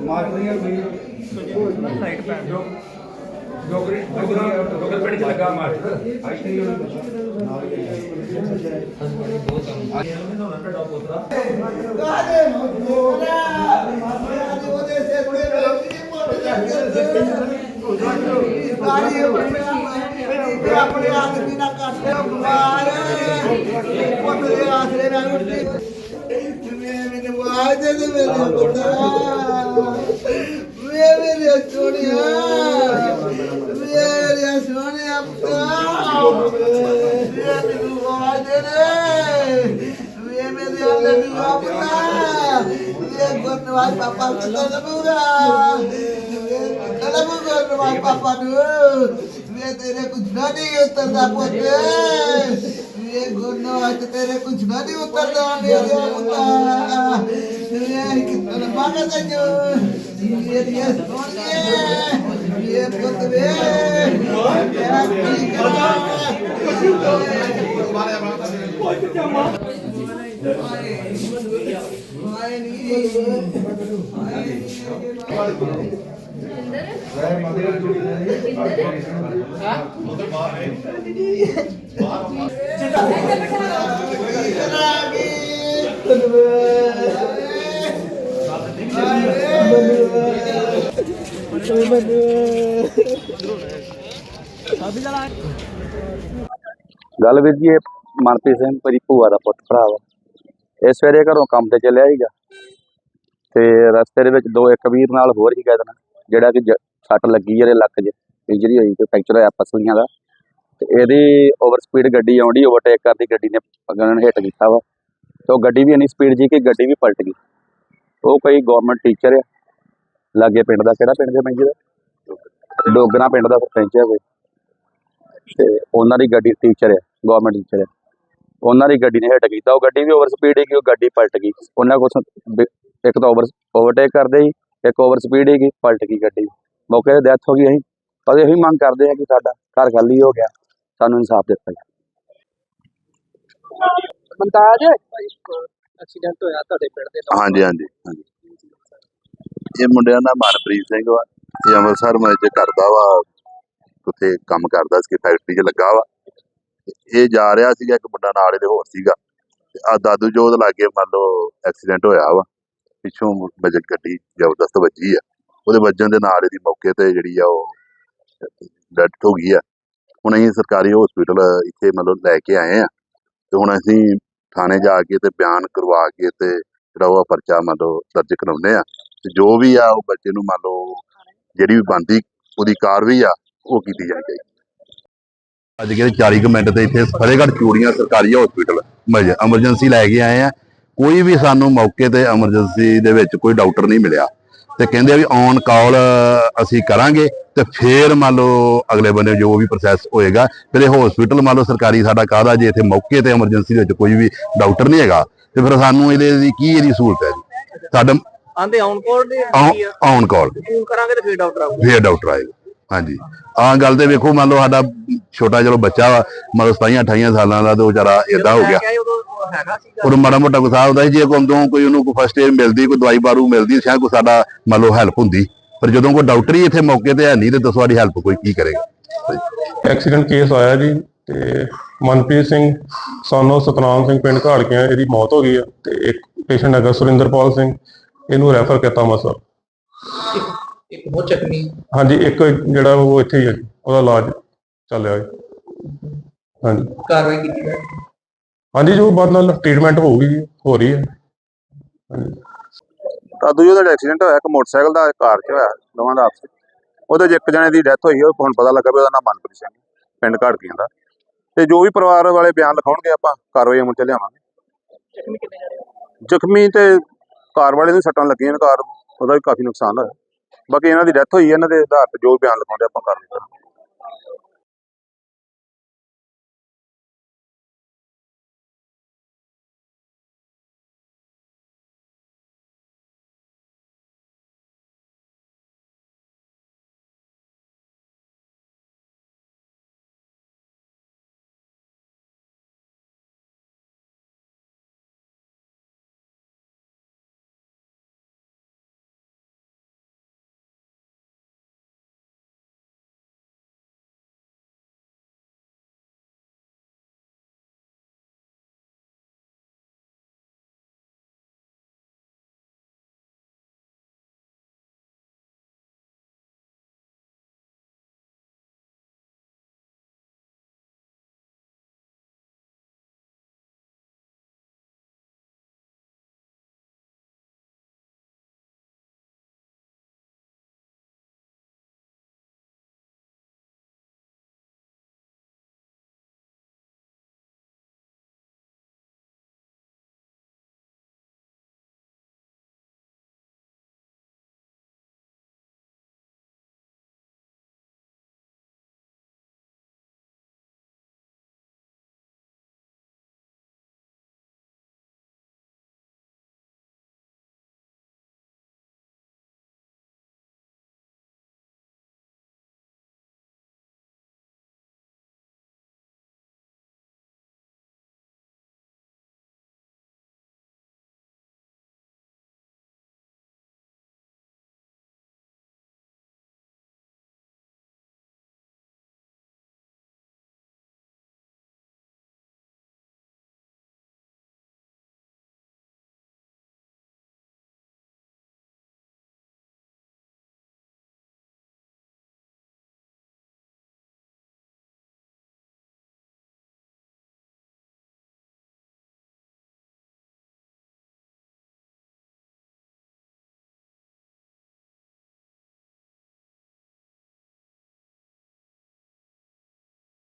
ਮਾਰਦੀਆਂ ਵੀ ਲਾਈਟ ਪੈਣ ਜੋ ਡੋਗਰੀ ਡੋਗਰ ਪਿੰਡ ਚ ਲੱਗਾ ਮਾਸਟਰ ਇੱਥੇ ਹੀ ਉਹਨੂੰ ਨਾਲ ਹੀ। ਆਪਣੇ ਆਦਮੀ ਨਾਲ ਕਰਦੇ ਬਿਮਾਰ ਪੁੱਤ ਦੇ ਆਸਰੇ ਨਾਲ ਉੱਠੀ ਆਵਾਜ਼ ਦੇ ਮੇਰੇ ਪੁੱਤ ਵੇ ਮੇਰੇ ਸੋਹਣਿਆ ਮੇਰੇ ਸੋਹਣਿਆ ਪੁੱਤ ਵੇ ਮੈਨੂੰ ਆਵਾਜ਼ ਦੇ ਦੇ ਮੇਰੇ ਅੱਲੇ ਨੂੰ ਆਪਣਾ ਵੇ ਗੁਰਨਵਾਜ ਪਾਪਾ ਨੂੰ ਲਬੂਗਾ ਵੇ ਲਬੂਗਾ ਗੁਰਨਵਾਜ ਪਾਪਾ ਨੂੰ। ਵੇ ਤੇਰੇ ਕੁਝ ਨਾ ਨਹੀਂ ਉਤਰਦਾ ਪੁੱਤ। ਵੇ ਗੁਰਨਵਾਜ ਤੇਰੇ ਕੁਝ ਨਾ ਨਹੀਂ ਉਤਰਦਾ ਮੇਰੇ ਪੁੱਤ। ਵੇ ਕਿਤਨਾ ਮੰਗਾ ਤੈਨੂੰ ਇਹ ਇਹ ਸੋਹਣੀਏ ਇਹ ਪੁੱਤ ਵੇ ਤੇਰਾ ਕੀ ਕਰਾਂ ਆਏ ਨਹੀਂ ਗੱਲ ਵੀਰ ਜੀ, ਇਹ ਮਨਪ੍ਰੀਤ ਸਿੰਘ, ਮੇਰੀ ਭੂਆ ਦਾ ਪੁੱਤ ਭਰਾ ਵਾ। ਇਹ ਸਵੇਰੇ ਘਰੋਂ ਕੰਮ ਤੇ ਚੱਲਿਆ ਸੀਗਾ। ਤੇ ਰਸਤੇ ਦੇ ਵਿੱਚ ਦੋ, ਇੱਕ ਵੀਰ ਨਾਲ ਹੋਰ ਸੀਗਾ ਇਹਦੇ ਜਿਹੜਾ ਕਿ ਜ- ਸੱਟ ਲੱਗੀ ਇਹਦੇ ਲੱਕ 'ਚ ਇੰਜਰੀ ਹੋਈ ਤੇ ਫ੍ਰੈਕਚਰ ਹੋਇਆ ਪਸਲੀਆਂ ਦਾ ਤੇ ਇਹਦੀ ਓਵਰ ਸਪੀਡ ਗੱਡੀ ਆਉਂਦੀ ਓਵਰਟੇਕ ਕਰਦੀ, ਗੱਡੀ ਨੇ ਅਗਨ ਹਿੱਟ ਕੀਤਾ ਵਾ। ਤੇ ਉਹ ਗੱਡੀ ਵੀ ਇੰਨੀ ਸਪੀਡ ਜੀ ਕਿ ਗੱਡੀ ਵੀ ਪਲਟ ਗਈ। ਉਹ ਕੋਈ ਗਵਰਨਮੈਂਟ ਟੀਚਰ ਆ। ਲਾਗੇ ਪਿੰਡ ਦਾ ਕਿਹੜਾ ਪਿੰਡ ਦੇ ਮੰਜੀ ਦਾ? ਡੋਗਰਾ ਪਿੰਡ ਦਾ ਸਰਪੰਚ ਹੈ ਕੋਈ। ਤੇ ਉਹਨਾਂ ਦੀ ਗੱਡੀ ਟੀਚਰ ਹੈ ਗਵਰਨਮੈਂਟ ਟੀਚਰ ਹੈ। ਉਹਨਾਂ ਦੀ ਗੱਡੀ ਨੇ ਹਿੱਟ ਕੀਤਾ ਉਹ ਗੱਡੀ ਵੀ ਓਵਰ ਸਪੀਡ ਹੀ ਉਹ ਗੱਡੀ ਪਲਟ ਗਈ। ਉਹਨਾਂ ਕੋਲ ਇੱਕ ਤਾਂ ਓਵਰ ਓਵਰਟੇਕ ਕਰਦੇ ਸੀ ਇੱਕ ਓਵਰ ਸਪੀਡ ਹੀ ਗਈ ਪਲਟ ਗਈ ਗੱਡੀ। ਮੌਕੇ ਤੇ ਡੈਥ ਹੋ ਗਈ ਅਸੀਂ। ਅਸੀਂ ਇਹੀ ਮੰਗ ਕਰਦੇ ਹਾਂ ਕਿ ਸਾਡਾ ਘਰ ਖਾਲੀ ਹੋ ਗਿਆ। ਸਾਨੂੰ ਇਨਸਾਫ ਦਿੱਤਾ ਜਾਵੇ। ਮਨਤਾਜ ਐਕਸੀਡੈਂਟ ਹੋਇਆ ਤੁਹਾਡੇ ਪਿੰਡ ਦੇ ਹਾਂਜੀ ਹਾਂਜੀ ਹਾਂਜੀ। ਇਹ ਮੁੰਡਿਆਂ ਦਾ ਮਨਪ੍ਰੀਤ ਸਿੰਘ ਵਾ, ਇਹ ਅੰਮ੍ਰਿਤਸਰ ਮੈਂ ਕਰਦਾ ਵਾ, ਉੱਥੇ ਕੰਮ ਕਰਦਾ ਸੀ ਫੈਕਟਰੀ 'ਚ ਲੱਗਾ ਵਾ। ਇਹ ਜਾ ਰਿਹਾ ਸੀਗਾ, ਇੱਕ ਮੁੰਡਾ ਨਾਲ ਇਹਦੇ ਹੋਰ ਸੀਗਾ। ਤੇ ਆ ਦਾਦੂ ਜੋਤ ਲਾਗੇ ਮੰਨ ਲਓ ਐਕਸੀਡੈਂਟ ਹੋਇਆ ਵਾ, ਪਿੱਛੋਂ ਬਜਟ ਗੱਡੀ ਜ਼ਬਰਦਸਤ ਵੱਜੀ ਆ। ਉਹਦੇ ਵੱਜਣ ਦੇ ਨਾਲ ਇਹਦੀ ਮੌਕੇ ਤੇ ਜਿਹੜੀ ਆ ਉਹ ਡੈਥ ਹੋ ਗਈ ਆ। ਹੁਣ ਅਸੀਂ ਸਰਕਾਰੀ ਹਸਪੀਟਲ ਇੱਥੇ ਮਤਲਬ ਲੈ ਕੇ ਆਏ ਆ। ਤੇ ਹੁਣ ਅਸੀਂ ਥਾਣੇ ਜਾ ਕੇ ਤੇ ਬਿਆਨ ਕਰਵਾ ਕੇ ਤੇ ਜਿਹੜਾ ਉਹ ਪਰਚਾ ਮਤਲਬ ਦਰਜ ਕਰਾਉਂਦੇ ਆ। ਤੇ ਜੋ ਵੀ ਆ, ਉਹ ਬੱਚੇ ਨੂੰ ਮੰਨ ਲਓ ਜਿਹੜੀ ਵੀ ਬੰਦੀ ਉਹਦੀ ਕਾਰਵਾਈ ਆ, ਉਹ ਕੀਤੀ ਜਾਣੀ ਚਾਹੀਦੀ। ਅੱਜ ਕੇ 40 ਮਿੰਟ ਤੇ ਇੱਥੇ ਫਤਿਹਗੜ੍ਹ ਚੂੜੀਆਂ ਸਰਕਾਰੀ ਹਸਪੀਟਲ ਐਮਰਜੈਂਸੀ ਲੈ ਕੇ ਆਏ ਆ। ਕੋਈ ਵੀ ਸਾਨੂੰ ਮੌਕੇ ਤੇ ਐਮਰਜੈਂਸੀ ਦੇ ਵਿੱਚ ਕੋਈ ਡਾਕਟਰ ਨਹੀਂ ਮਿਲਿਆ। ਤੇ ਕਹਿੰਦੇ ਵੀ ਔਨ ਕਾਲ ਅਸੀਂ ਕਰਾਂਗੇ ਤੇ ਫੇਰ ਮੰਨ ਲਓ ਅਗਲੇ ਬੰਦੇ ਜੋ ਵੀ ਪ੍ਰੋਸੈਸ ਹੋਏਗਾ, ਫਿਰ ਇਹ ਹਸਪੀਟਲ ਮੰਨ ਲਓ ਸਰਕਾਰੀ ਸਾਡਾ ਕਾਹਦਾ ਜੇ ਇੱਥੇ ਮੌਕੇ ਤੇ ਐਮਰਜੈਂਸੀ ਦੇ ਵਿੱਚ ਕੋਈ ਵੀ ਡਾਕਟਰ ਨਹੀਂ ਹੈਗਾ। ਤੇ ਫਿਰ ਸਾਨੂੰ ਇਹਦੇ ਦੀ ਕੀ ਇਹਦੀ ਸਹੂਲਤ ਹੈ ਜੀ? ਸਾਡਾ ਆਂਦੇ ਆਨ ਕੋਲ ਦੇ ਕੀ ਆ? ਔਨ ਕਾਲ ਫੋਨ ਕਰਾਂਗੇ ਤੇ ਫਿਰ ਡਾਕਟਰ ਆਊਗਾ। ਫੇਰ ਡਾਕਟਰ ਆਏਗਾ। ਹਾਂਜੀ। ਆਹ ਗੱਲ ਤੇ ਵੇਖੋ ਮੰਨ ਲਓ ਸਾਡਾ ਛੋਟਾ ਚਲੋ ਬੱਚਾ ਵਾ ਮਤਲਬ 27 28 ਸਾਲਾਂ ਦਾ ਤੇ ਉਹ ਵਿਚਾਰਾ ਏਦਾਂ ਹੋ ਗਿਆ। ਉਹ ਮਾੜਾ ਮੋਟਾ ਗੁੱਸਾ ਹੁੰਦਾ ਸੀ ਜੇ ਕੋਈ ਤੋਂ ਕੋਈ ਉਹਨੂੰ ਕੋਈ ਫਸਟ ਏਡ ਮਿਲਦੀ ਕੋਈ ਦਵਾਈ ਬਾਰੂ ਮਿਲਦੀ ਸ਼ਾਇਦ ਕੋਈ ਸਾਡਾ ਮੰਨ ਲਓ ਹੈਲਪ ਹੁੰਦੀ। ਪਰ ਜਦੋਂ ਕੋਈ ਡਾਕਟਰ ਹੀ ਇੱਥੇ ਮੌਕੇ ਤੇ ਹੈ ਨਹੀਂ ਤੇ ਦੱਸੋ ਸਾਡੀ ਹੈਲਪ ਕੋਈ ਕੀ ਕਰੇਗਾ। ਐਕਸੀਡੈਂਟ ਕੇਸ ਆਇਆ ਜੀ ਤੇ ਮਨਪ੍ਰੀਤ ਸਿੰਘ ਸਾਨੂੰ ਸਤਨਾਮ ਸਿੰਘ ਪਿੰਡ ਘਾੜਕੀਆਂ ਇਹਦੀ ਮੌਤ ਹੋ ਗਈ ਆ ਤੇ ਇੱਕ ਪੇਸ਼ੈਂਟ ਹੈਗਾ ਸੁਰਿੰਦਰਪਾਲ ਸਿੰਘ। ਇਹਨੂੰ ਰੈਫਰ ਕੀਤਾ ਮਸਾ ਇੱਕ ਬਹੁਤ ਚੱਕਣੀ। ਹਾਂਜੀ ਇੱਕ ਜਿਹੜਾ ਉਹ ਇੱਥੇ ਹੀ ਹੈ ਜੀ ਉਹਦਾ ਇਲਾਜ ਚੱਲ ਰਿਹਾ ਜੀ। ਹਾਂਜੀ। ਕਾਰਵਾਈ ਕੀਤੀ ਹੈ ਹਾਂਜੀ ਜੋ ਬਾਅਦ ਨਾਲ ਟ੍ਰੀਟਮੈਂਟ ਹੋਊਗੀ ਜੀ, ਹੋ ਰਹੀ ਹੈ। ਹਾਂਜੀ। ਤਾਦੂ ਜੀ ਦਾ ਐਕਸੀਡੈਂਟ ਹੋਇਆ ਇੱਕ ਮੋਟਰਸਾਈਕਲ ਦਾ ਕਾਰ 'ਚ ਹੋਇਆ ਦੋਵਾਂ ਦਾ ਆਪਸ 'ਚ। ਉਹਦੇ 'ਚ ਇੱਕ ਜਣੇ ਦੀ ਡੈਥ ਹੋਈ ਉਹ ਹੁਣ ਪਤਾ ਲੱਗਾ ਵੀ ਉਹਦਾ ਨਾਮ ਮਨਪ੍ਰੀਤ ਸਿੰਘ ਪਿੰਡ ਘਾੜਕੀਆਂ ਦਾ। ਤੇ ਜੋ ਵੀ ਪਰਿਵਾਰ ਵਾਲੇ ਬਿਆਨ ਲਿਖਾਉਣਗੇ ਆਪਾਂ ਕਾਰਵਾਈ ਅਮਲ 'ਚ ਲਿਆਵਾਂਗੇ। ਜ਼ਖਮੀ ਕਿੰਨੇ ਜਾਣੇ ਜ਼ਖਮੀ ਤੇ ਕਾਰ ਵਾਲੇ ਨੂੰ ਸੱਟਾਂ ਲੱਗੀਆਂ ਨੇ, ਕਾਰ ਉਹਦਾ ਵੀ ਕਾਫੀ ਨੁਕਸਾਨ ਹੋਇਆ। ਬਾਕੀ ਇਹਨਾਂ ਦੀ ਡੈਥ ਹੋਈ ਹੈ ਇਹਨਾਂ ਦੇ ਆਧਾਰ ਤੇ ਜੋ ਬਿਆਨ ਲਗਾਉਂਦੇ ਆਪਾਂ ਕਾਰਵਾਈ ਕਰਾਂਗੇ